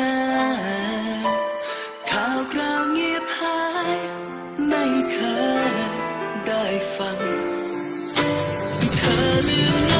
นาข่าวคราวเงียบหาย ไม่เคยได้ฟัง เธอลืม